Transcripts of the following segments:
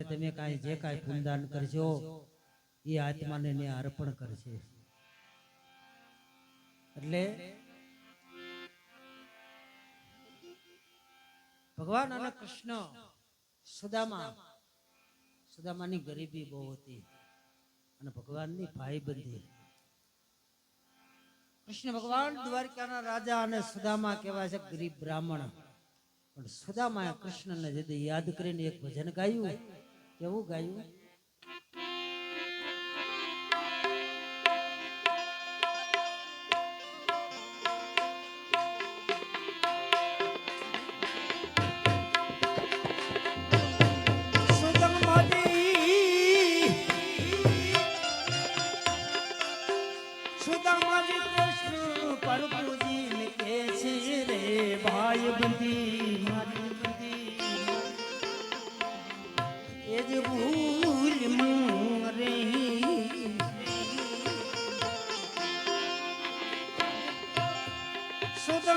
તમે કાંઈ જે કાંઈ પુનદાન કરજો, એ આત્માને ને અર્પણ કરશે એટલે ભગવાન અને કૃષ્ણ સુદામા, સુદામાની ગરીબી બહુ હતી અને ભગવાનની ભાઈબંધી કૃષ્ણ ભગવાન દ્વારકાના રાજા અને સુદામા કહેવાય છે ગરીબ બ્રાહ્મણ. પણ સુદામાએ કૃષ્ણને જે યાદ કરીને એક ભજન ગાયું કેવું ગાયું?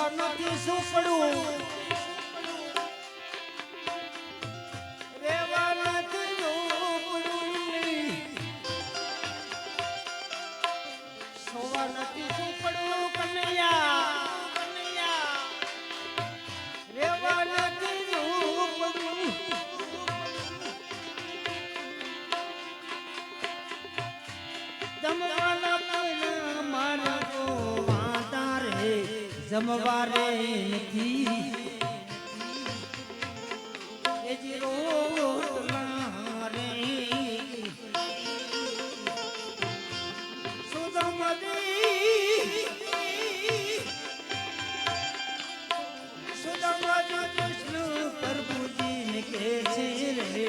સુવાનથી સુપડું ઝૂંપડું. સુવાનથી સુપડું કનૈયા. જમવારે નથી. એ જે રોટલા રે સુદામાજી સુદામાજી કૃષ્ણ પ્રભુજીને કે છે રે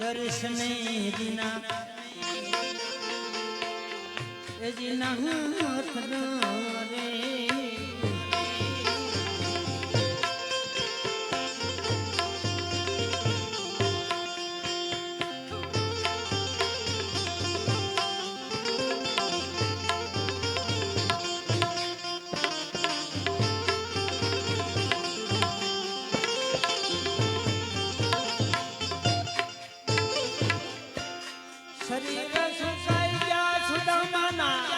દર્શને દિના એ દિના રે શરીર સુકાઈ ગયા સુદામાના સુદામાના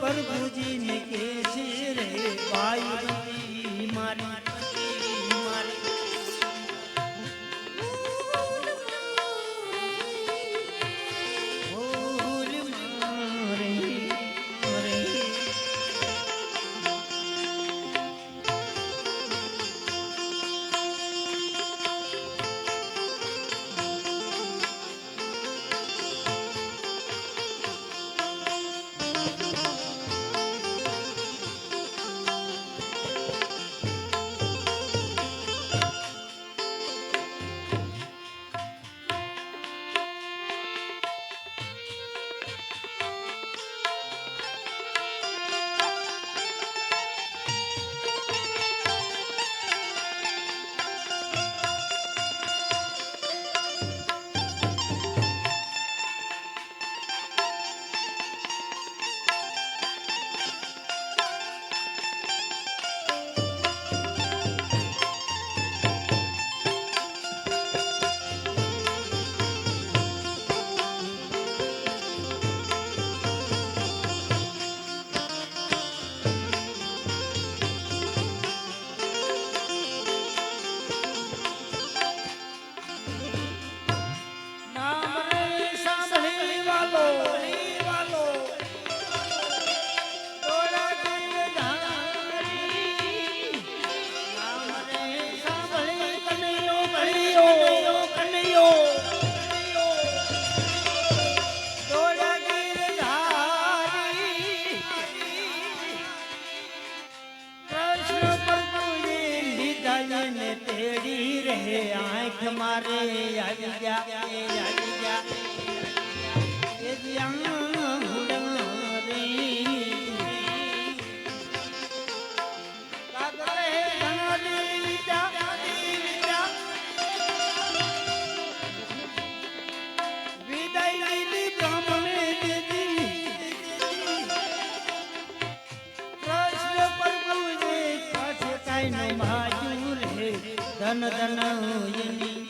પ્રભુજી ને કે છે રે ભાઈ મારી રે આવી ગયા એ આવી ગયા એ જ્યાં ધન ધન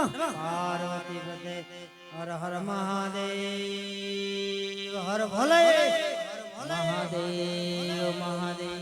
નમઃ પાર્વતી પતે હર હર મહાદેવ હર ભલે મહાદેવ મહાદેવ